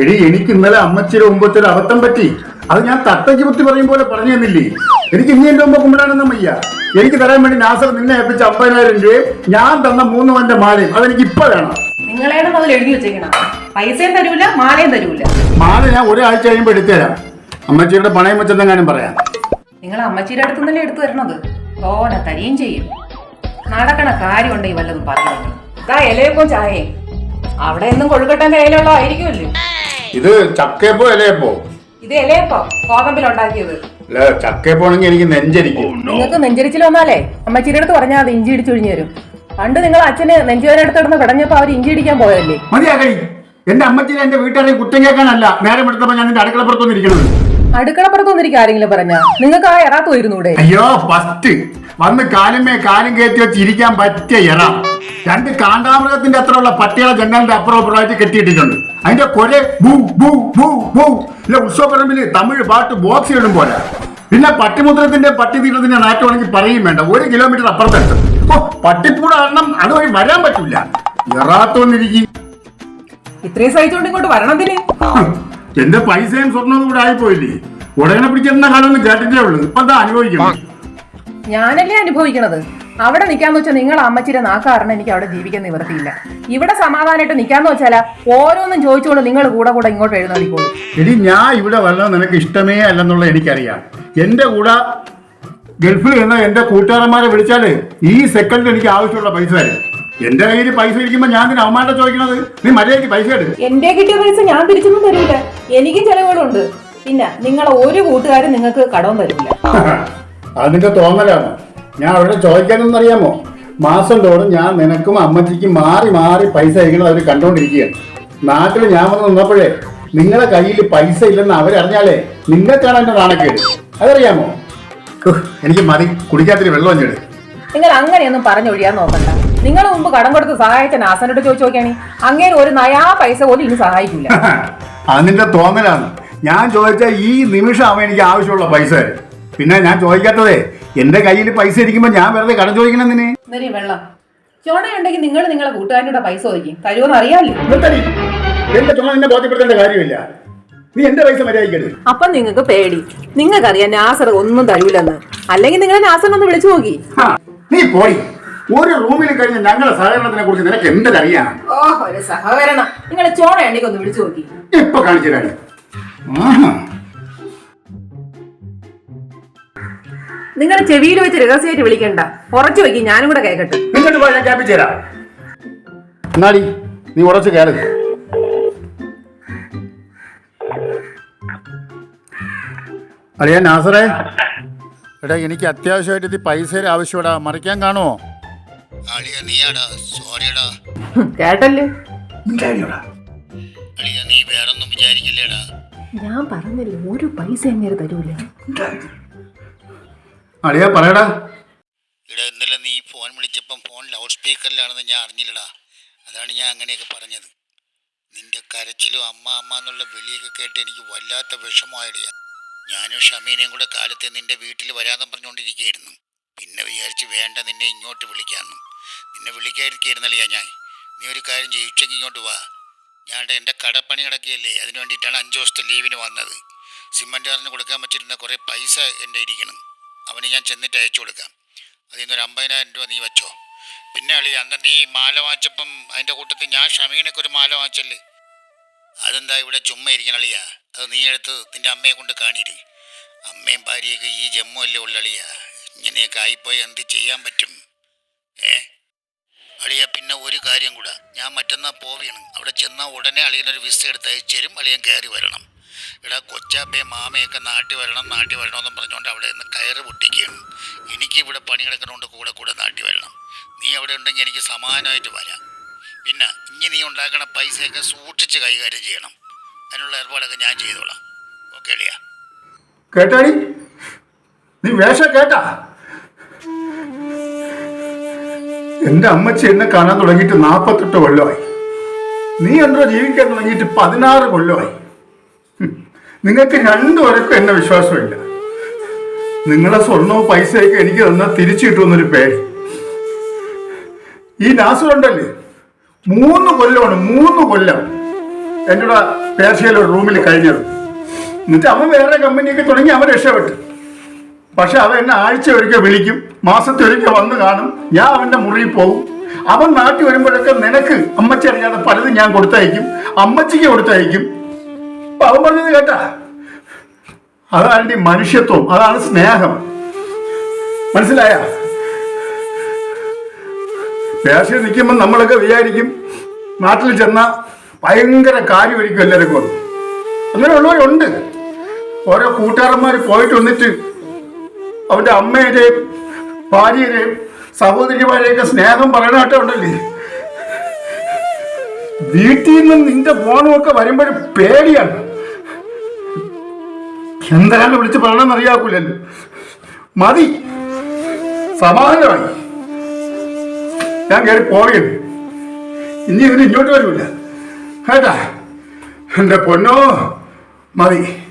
എടി എനിക്ക് ഇന്നലെ അമ്മച്ചിയുടെ മുമ്പത്തെ ഒരു അബദ്ധം പറ്റി. അത് ഞാൻ തട്ടയ്ക്ക് കുത്തി പറയും പോലെ പറഞ്ഞു തന്നില്ലേ? എനിക്ക് ഇനി എന്റെ മുമ്പ് കുമ്പിടാനൊന്നും വയ്യ. എനിക്ക് തരാൻ വേണ്ടി നാസർ നിന്നെ ഏൽപ്പിച്ച അമ്പതിനായിരം രൂപയും ഞാൻ തന്ന മൂന്ന് വന്റെ മാലയും അതെനിക്ക് ഇപ്പൊ വേണം. നിങ്ങളേടെ മുതൽ എഴുതി വെച്ചേക്കണം. പൈസയും തരൂല മാലയും തരൂല. മാല ഞാൻ ഒരാഴ്ച കഴിയുമ്പോ എടുത്തുതരാം. അമ്മച്ചിയുടെ പണയം വെച്ചെന്നെങ്ങാനും പറയാം? നിങ്ങൾ അമ്മച്ചിയുടെ അടുത്ത് നിന്നല്ലേ എടുത്തു തരണത്? ഓനെ തരികയും ചെയ്യും. നടക്കണ കാര്യമുണ്ടെങ്കിൽ വല്ലതും പറഞ്ഞു ഇതാ ഇലയപ്പോ ചായയും. അവിടെ എന്നും കൊഴുക്കട്ടൻ കയ്യിലുള്ള ആയിരിക്കുമല്ലോ. ഇത് ചക്കയപ്പോ ഇലയപ്പോ ഇത് ഇലയപ്പോ ഗോതമ്പിലുണ്ടാക്കിയത് അല്ല ചക്കയപ്പോ ആണെങ്കിൽ എനിക്ക് നെഞ്ചരിക്കും. നിങ്ങൾക്ക് നെഞ്ചരിച്ചിൽ വന്നാലേ അമ്മച്ചിയുടെ അടുത്ത് പറഞ്ഞാൽ അത് ഇഞ്ചി ഇടിച്ചൊഴിഞ്ഞു തരും. പണ്ട് നിങ്ങൾ അച്ഛന് നെഞ്ചുവേദന എടുത്തിടുന്ന് കിടഞ്ഞപ്പോ അവർ ഇഞ്ചി ഇടിക്കാൻ പോയല്ലേ മതിയാകടി എന്റെ അമ്മച്ചിനെ എന്റെ വീട്ടുകാരെ കുറ്റം കേൾക്കാനല്ല. നേരം എടുത്തപ്പോ ഞാൻ നിന്റെ അടുക്കളപ്പുറത്തൊന്നിരിക്കണത് അടുക്കളപ്പുറത്തൊന്നിരിക്കും ആരെങ്കിലും പറഞ്ഞാ? നിങ്ങൾക്ക് ആ എറാത്ത് പോയിരുന്നൂടെ? അയ്യോ ഫസ്റ്റ് വന്ന് കാലുമേ കാലും കയറ്റി വെച്ച് ഇരിക്കാൻ പറ്റിയ ഇറ. രണ്ട് കാണ്ടാമൃഗത്തിന്റെ അത്രയുള്ള പട്ടികളെ ജനലിന്റെ അപ്പുറം അപ്പുറമായിട്ട് കെട്ടിയിട്ടിട്ടുണ്ട് അതിന്റെ കൊരെ ബൂ ബൂ ബൂ ബൂ ഇല്ല ഉത്സവപ്പറമ്പിൽ തമിഴ് പാട്ട് ബോക്സ് ഇടും പോലെ. പിന്നെ പട്ടിമുദ്രത്തിന്റെ പട്ടിതീരത്തിന്റെ നാറ്റമാണെങ്കിൽ പറയും വേണ്ട. ഒരു കിലോമീറ്റർ അപ്പുറത്തെത്തും ഓ പട്ടിപ്പൂട കാരണം അതുവഴി വരാൻ പറ്റില്ല ഇറാത്തൊന്നിരിക്കും ഇത്രയും സഹിച്ചുകൊണ്ട് ഇങ്ങോട്ട് വരണതിന് എന്റെ പൈസയും സ്വർണവും കൂടെ ആയിപ്പോയില്ലേ? ഉടനെ പിടിച്ചിരുന്ന കാലമൊന്നും കേട്ടിട്ടേ ഉള്ളൂ. ഇപ്പൊ എന്താ അനുഭവിക്കണം ഞാനല്ലേ അനുഭവിക്കണത്? അവിടെ നിൽക്കാന്ന് വെച്ചാൽ നിങ്ങൾ അമ്മച്ചിയുടെ നാക്കാരണം എനിക്ക് അവിടെ ജീവിക്കാൻ നിവർത്തിയില്ല ഇവിടെ സമാധാനമായിട്ട് നിൽക്കാന്ന് വെച്ചാൽ ഓരോന്നും ചോദിച്ചുകൊണ്ട് നിങ്ങൾ കൂടെ കൂടെ ഇങ്ങോട്ട് എഴുന്നള്ളിക്കോളൂ എടി ഞാൻ ഇവിടെ വന്നത് നിനക്ക് ഇഷ്ടമേ അല്ലെന്നുള്ള എനിക്കറിയാം. എന്റെ കൂടെ ഗൾഫിൽ നിന്ന് എന്റെ കൂട്ടുകാരന്മാരെ വിളിച്ചാൽ ഈ സെക്കൻഡിൽ എനിക്ക് ആവശ്യമുള്ള പൈസ തരും. എന്റെ കയ്യിൽ പൈസ ഇരിക്കുമ്പോ ഞാൻ നിന്നെ അവന്മാരുടെ ചോദിക്കണത്? നീ മര്യാദയ്ക്ക് പൈസ എടുക്കും. എന്റെ കിട്ടിയ പൈസ ഞാൻ തിരിച്ചൊന്നും തരൂല. എനിക്കും ചെലവുകളുണ്ട്. പിന്നെ നിങ്ങളെ ഒരു കൂട്ടുകാരും നിങ്ങൾക്ക് കടവും തരില്ല അതിന്റെ തോന്നലാണ്. ഞാൻ അവിടെ ചോദിക്കാനൊന്നും അറിയാമോ മാസം തോറും ഞാൻ നിനക്കും അമ്മച്ചിക്കും മാറി മാറി പൈസ അയക്കുന്നത് അവർ കണ്ടുകൊണ്ടിരിക്കുകയാണ് നാട്ടിൽ ഞാൻ വന്ന് നിന്നപ്പോഴേ നിങ്ങളെ കയ്യിൽ പൈസ ഇല്ലെന്ന് അവരറിഞ്ഞാലേ നിങ്ങൾക്കാണ് എന്റെ നാണക്കേട്. അതറിയാമോ? എനിക്ക് മതി. കുടിക്കാത്തിന് വെള്ളം ചെടു നിങ്ങൾ അങ്ങനെയൊന്നും പറഞ്ഞൊഴിയാൻ നോക്കണ്ട. നിങ്ങൾ മുമ്പ് കടം കൊടുത്ത് സഹായിച്ച നാസനോട് ചോദിച്ചു നോക്കിയാണി. അങ്ങനെ ഒരു നയാ പൈസ പോലും ഇനി സഹായിക്കില്ല. അതിന്റെ തോന്നലാണ്. ഞാൻ ചോദിച്ച ഈ നിമിഷം അവൻ എനിക്ക് ആവശ്യമുള്ള പൈസ തരും. പിന്നെ ഞാൻ ചോദിക്കാത്തതേ എന്റെ കയ്യിൽ പൈസ ഇരിക്കുമ്പോ ഞാൻ വെറുതെ കടം ചോദിക്കണമെന്നിന് എന്നൊരു വെള്ളം. ചോണയുണ്ടെങ്കിൽ നിങ്ങൾ നിങ്ങളെ കൂട്ടുകാരനോട് പൈസ ചോദിക്കും. തരുമെന്ന് അറിയാമല്ലോ നിർത്തടി. എന്റെ ചുമ നിന്നെ ബോധ്യപ്പെടുത്തേണ്ട കാര്യമില്ല. നീ എന്റെ പൈസ മര്യാദയ്ക്കരുത് അപ്പൊ നിങ്ങൾക്ക് പേടി. നിങ്ങൾക്കറിയാം നാസർ ഒന്നും തരൂലെന്ന്. അല്ലെങ്കിൽ നിങ്ങൾ നാസറിനൊന്ന് വിളിച്ചു നോക്കി. ആ, നീ പോയി ഒരു റൂമിൽ കഴിഞ്ഞ ഞങ്ങളെ സഹകരണത്തിനെ കുറിച്ച് നിനക്ക് എന്തറിയാം ഓഹോ ഒരു സഹകരണം. നിങ്ങളെ ചോണ ഒന്ന് വിളിച്ചു നോക്കി. ഇപ്പൊ കാണിച്ചു തരാം. നിങ്ങൾ ചെവിയിൽ വെച്ച് രഹസ്യമായിട്ട് വിളിക്കണ്ട. ഉറച്ചു വെക്കി ഞാനും കൂടെ കേൾക്കട്ടെ നിങ്ങോട്ട് പോയി ഞാൻ ക്യാപ്പിച്ചു തരാം എന്നാടി നീ ഉറച്ചു കയറി അളിയ നാസറേ എടാ എനിക്ക് അത്യാവശ്യമായിട്ട് ഈ പൈസയുടെ ആവശ്യമാടാ. മറിക്കാൻ കാണുമോ അളിയ നീയാടാ സോറിയടാ. കേട്ടല്ലേ? അളിയ നീ വേറൊന്നും വിചാരിക്കില്ലേടാ. ഞാൻ പറഞ്ഞില്ല ഒരു പൈസ എങ്ങനെ തരൂല. അളിയാ പറയടാ. ഇടാ ഇന്നലെ നീ ഫോൺ വിളിച്ചപ്പം ഫോൺ ലൗഡ് സ്പീക്കറിലാണെന്ന് ഞാൻ അറിഞ്ഞില്ലടാ. അതാണ് ഞാൻ അങ്ങനെയൊക്കെ പറഞ്ഞത്. നിന്റെ കരച്ചിലും അമ്മ അമ്മ എന്നുള്ള വിളിയൊക്കെ കേട്ട് എനിക്ക് വല്ലാത്ത വിഷമമായിടിയ. ഞാനും ഷമീനയും കൂടെ കാലത്ത് നിന്റെ വീട്ടിൽ വരാമെന്ന് പറഞ്ഞുകൊണ്ടിരിക്കുകയായിരുന്നു. പിന്നെ വിചാരിച്ച് വേണ്ട നിന്നെ ഇങ്ങോട്ട് വിളിക്കാമെന്ന്. നിന്നെ വിളിക്കാതിരിക്കുകയായിരുന്നല്ലയാ ഞാൻ. നീ ഒരു കാര്യം ചെയ്യും ഉച്ചയ്ക്ക് ഇങ്ങോട്ട് വാ. ഞാൻ എന്റെ കടപ്പണി കിടക്കുകയല്ലേ അതിന് വേണ്ടിയിട്ടാണ് അഞ്ച് ദിവസത്തെ ലീവിന് വന്നത്. സിമന്റുകാരന് കൊടുക്കാൻ പറ്റിയിരുന്ന കുറേ പൈസ എന്റെ ഇരിക്കണം അവന് ഞാൻ ചെന്നിട്ട് അയച്ചു കൊടുക്കാം. അതിൽ നിന്നൊരു അമ്പതിനായിരം രൂപ നീ വെച്ചോ. പിന്നെ അളി അന്ന് നീ മാല വാങ്ങിച്ചപ്പം അതിന്റെ കൂട്ടത്തിൽ ഞാൻ ഷമീനൊക്കെ ഒരു മാല വാങ്ങിച്ചല്ലേ? അതെന്താ ഇവിടെ ചുമ്മാ ഇരിക്കണം അളിയാ? അത് നീ എടുത്ത് നിന്റെ അമ്മയെ കൊണ്ട് കാണിയിരി അമ്മയും ഭാര്യയൊക്കെ ഈ ജമ്മു അല്ലേ ഉള്ളളിയാ ഇങ്ങനെയൊക്കെ ആയിപ്പോയി എന്ത് ചെയ്യാൻ പറ്റും? ഏ? അളിയ പിന്നെ ഒരു കാര്യം കൂടെ. ഞാൻ മറ്റന്നാൾ പോവുകയാണ് അവിടെ ചെന്നാൽ ഉടനെ അളിയനൊരു വിസ എടുത്ത് അയച്ചു തരും. അളിയൻ കയറി വരണം. ഇവിടെ കൊച്ചാപ്പേ മാമയൊക്കെ നാട്ടിൽ വരണം നാട്ടിൽ വരണമെന്നും പറഞ്ഞുകൊണ്ട് അവിടെ നിന്ന് കയറ് പൊട്ടിക്കുകയാണ്. എനിക്ക് ഇവിടെ പണി കിടക്കണോണ്ട് കൂടെ കൂടെ നാട്ടിൽ വരണം. നീ അവിടെ ഉണ്ടെങ്കിൽ എനിക്ക് സമാനമായിട്ട് വരാം. പിന്നെ ഇനി നീ ഉണ്ടാക്കണ പൈസയൊക്കെ സൂക്ഷിച്ച് കൈകാര്യം ചെയ്യണം. അതിനുള്ള ഏർപ്പാടൊക്കെ ഞാൻ ചെയ്തോളാം. ഓക്കെ അളിയാ. കേട്ടാടി? നീ വേഷം കേട്ടാ? എന്റെ അമ്മച്ചി എന്നെ കാണാൻ തുടങ്ങിയിട്ട് നാപ്പത്തെട്ട് കൊല്ലമായി. നീ എന്തോ ജീവിക്കാൻ തുടങ്ങിയിട്ട് പതിനാറ് കൊല്ലമായി. നിങ്ങൾക്ക് രണ്ടു വരക്കും എന്നെ വിശ്വാസമില്ല. നിങ്ങളെ സ്വർണവും പൈസയൊക്കെ എനിക്ക് തന്നാൽ തിരിച്ചു കിട്ടുമെന്നൊരു പേര് ഈ നാസുണ്ടല്ലേ മൂന്ന് കൊല്ലമാണ് മൂന്ന് കൊല്ലം. കൂടെ പേർഷ്യയിലെ റൂമിൽ കഴിഞ്ഞത്. എന്നിട്ട് അവൻ വേറെ കമ്പനിയൊക്കെ തുടങ്ങി അവൻ രക്ഷപ്പെട്ടു. പക്ഷെ അവൻ എന്നെ ആഴ്ച ഒരിക്കൽ വിളിക്കും മാസത്തിൽ ഒരിക്കൽ വന്ന് കാണും ഞാൻ അവന്റെ മുറിയിൽ പോകും അവൻ നാട്ടിൽ വരുമ്പോഴൊക്കെ നിനക്ക് അമ്മച്ചി അറിയാതെ പലതും ഞാൻ കൊടുത്തയക്കും അമ്മച്ചിക്ക് കൊടുത്തയക്കും. അവൻ പറഞ്ഞത് കേട്ടാ. അതാണ് മനുഷ്യത്വം? അതാണ് സ്നേഹം. മനസ്സിലായ? പേർഷ്യ നിൽക്കുമ്പോൾ നമ്മളൊക്കെ വിചാരിക്കും നാട്ടിൽ ചെന്ന ഭയങ്കര കാര്യമായിരിക്കും എല്ലാവർക്കും. അങ്ങനെയുള്ളവരുണ്ട് ഓരോ കൂട്ടുകാരന്മാർ പോയിട്ട് വന്നിട്ട് അവന്റെ അമ്മയുടെയും ഭാര്യയുടെയും സഹോദരിമാരെയൊക്കെ സ്നേഹം പറയണാട്ടം ഉണ്ടല്ലേ? വീട്ടിൽ നിന്ന് നിന്റെ ഫോണുമൊക്കെ വരുമ്പോഴും പേടിയാണ്. എന്താണ് വിളിച്ച് പറയണമെന്ന് അറിയാക്കൂലല്ലോ മതി. സമാധാനമായി. ഞാൻ കയറി പോവുകയാണ് ഇനി ഇതിന് ഇങ്ങോട്ട് വരൂല. കേട്ടാ? എന്റെ പൊന്നോ? മതി.